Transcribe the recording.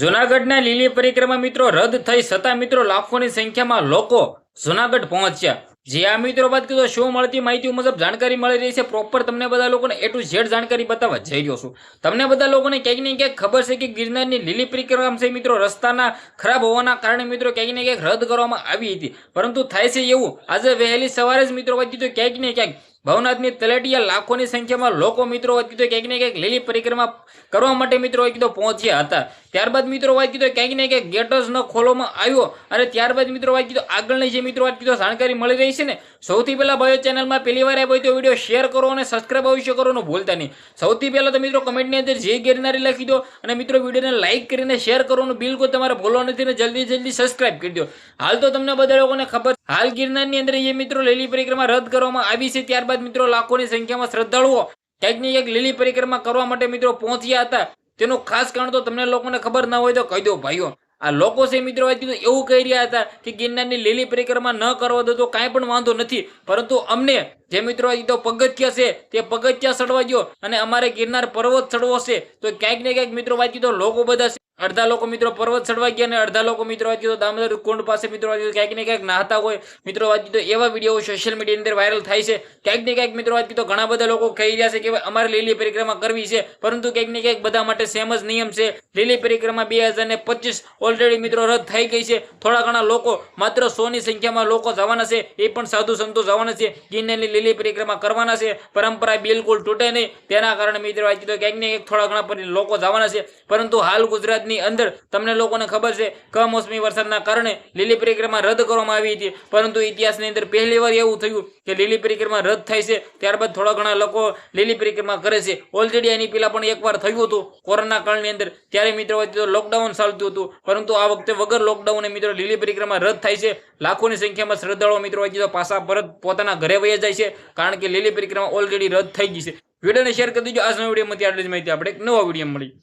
જુનાગઢના લીલી પરિક્રમા મિત્રો રદ થઈ છતાં મિત્રો લાખોની સંખ્યામાં લોકો જુનાગઢ પહોંચ્યા. જે આ મિત્રો વાત કીધો, શું મળતી માહિતી મુજબ જાણકારી મળી રહી છે? પ્રોપર તમને બધા લોકોને એ ટુ ઝેડ જાણકારી બતાવવા જઈ રહ્યો છું. તમને બધા લોકોને ક્યાંક ને ક્યાંક ખબર છે કે ગિરનારની લીલી પરિક્રમા છે મિત્રો. રસ્તાના ખરાબ હોવાના કારણે મિત્રો ક્યાંક ને ક્યાંક રદ કરવામાં આવી હતી. પરંતુ થાય છે એવું. આજે વહેલી સવારે જ મિત્રો વાત કીધું, ક્યાંક ને ક્યાંક ભવનાથની તલેટીયા લાખોની સંખ્યામાં લોકો મિત્રો કીધું, ક્યાંક ને ક્યાંક લીલી પરિક્રમા કરવા માટે મિત્રો કીધું, પહોંચ્યા હતા. ત્યારબાદ મિત્રો વાત કીધો ક્યાંક ને ક્યાંક ગેટ જ ન આવ્યો. અને ત્યારબાદ મિત્રો વાત કીધો, આગળની જે મિત્રો વાત કીધો, જાણકારી મળી રહી છે ને, સૌથી પહેલા ભાઈઓ ચેનલમાં પહેલી વાર આવ્યો તો વીડિયો શેર કરો અને સબસ્ક્રાઇબ અવશ્ય કરો ભૂલતા નહીં. સૌથી પહેલા તો મિત્રો કમેન્ટની અંદર જે ગિરનારી લખી દો અને મિત્રો વિડીયોને લાઇક કરીને શેર કરવાનું બિલકુલ તમારે ભૂલો નથી ને જલ્દી જલ્દી સબસ્ક્રાઇબ કરી દો. હાલ તો તમને બધા લોકોને ખબર હાલ ગિરનારની અંદર જે મિત્રો લીલી પરિક્રમા રદ કરવામાં આવી છે, ત્યારબાદ મિત્રો લાખોની સંખ્યામાં શ્રદ્ધાળુઓ ક્યાંક ને ક્યાંક લીલી પરિક્રમા કરવા માટે મિત્રો પહોંચ્યા હતા. તેનું ખાસ કારણ તો તમને લોકોને ખબર ના હોય તો કહી દો, ભાઈઓ. આ લોકો છે મિત્રો કીધું એવું કહી રહ્યા હતા કે ગિરનારની લીલી પરિક્રમા ન કરવા દો તો કાંઈ પણ વાંધો નથી. પરંતુ અમને જે મિત્રો કીધું પગથિયા છે, તે પગથિયા ચડવા દો અને અમારે ગિરનાર પર્વત ચડવો છે. તો ક્યાંક ને ક્યાંક મિત્રો વાત તો લોકો બધા અડધા લોકો મિત્રો પર્વત ચડવા ગયા અને અડધા લોકો મિત્રો વાત તો દામોદર કુંડ પાસે મિત્રો વાત ક્યાંક ને ક્યાંક નાહતા હોય, મિત્રો વાત તો એવા વીડિયો સોશિયલ મીડિયાની અંદર વાયરલ થાય છે. ક્યાંક ને ક્યાંક મિત્રો વાત તો ઘણા બધા લોકો કહી રહ્યા છે કે અમારે લીલી પરિક્રમા કરવી છે, પરંતુ ક્યાંક ને ક્યાંક બધા માટે સેમ જ નિયમ છે. લીલી પરિક્રમા બે ઓલરેડી મિત્રો રદ થઈ ગઈ છે. થોડા ઘણા લોકો, માત્ર સોની સંખ્યામાં લોકો જવાના છે, એ પણ સાધુ સંતો જવાના છે ગિરનારની લીલી પરિક્રમા કરવાના છે. પરંપરા બિલકુલ તૂટે નહીં. તેના કારણે મિત્રો વાત તો ક્યાંક ને ક્યાંક થોડા ઘણા લોકો જવાના છે. પરંતુ હાલ ગુજરાતની અંદર તમને લોકોને ખબર છે કમોસમી વરસાદના કારણે લીલી પરિક્રમા રદ કરવામાં આવી હતી. પરંતુ ઇતિહાસની અંદર પહેલી વાર એવું થયું કે લીલી પરિક્રમા રદ થાય છે. ત્યારબાદ થોડા ઘણા લોકો લીલી પરિક્રમા કરે છે. ઓલરેડી એની પહેલાં પણ એકવાર થયું હતું કોરોના કાળની અંદર. ત્યારે મિત્રો વચ્ચે લોકડાઉન ચાલતું હતું. પરંતુ આ વખતે વગર લોકડાઉને મિત્રો લીલી પરિક્રમા રદ થાય છે. લાખોની સંખ્યામાં શ્રદ્ધાળુઓ મિત્રો વચ્ચે તો પાછા પરત પોતાના ઘરે વહી જાય છે. કારણ કે લીલી પરિક્રમા ઓલરેડી રદ થઈ ગઈ છે. વિડીયોને શેર કરી દીજો. આજના વિડીયોમાંથી આટલી જ માહિતી. આપણે એક નવા વીડિયો મળી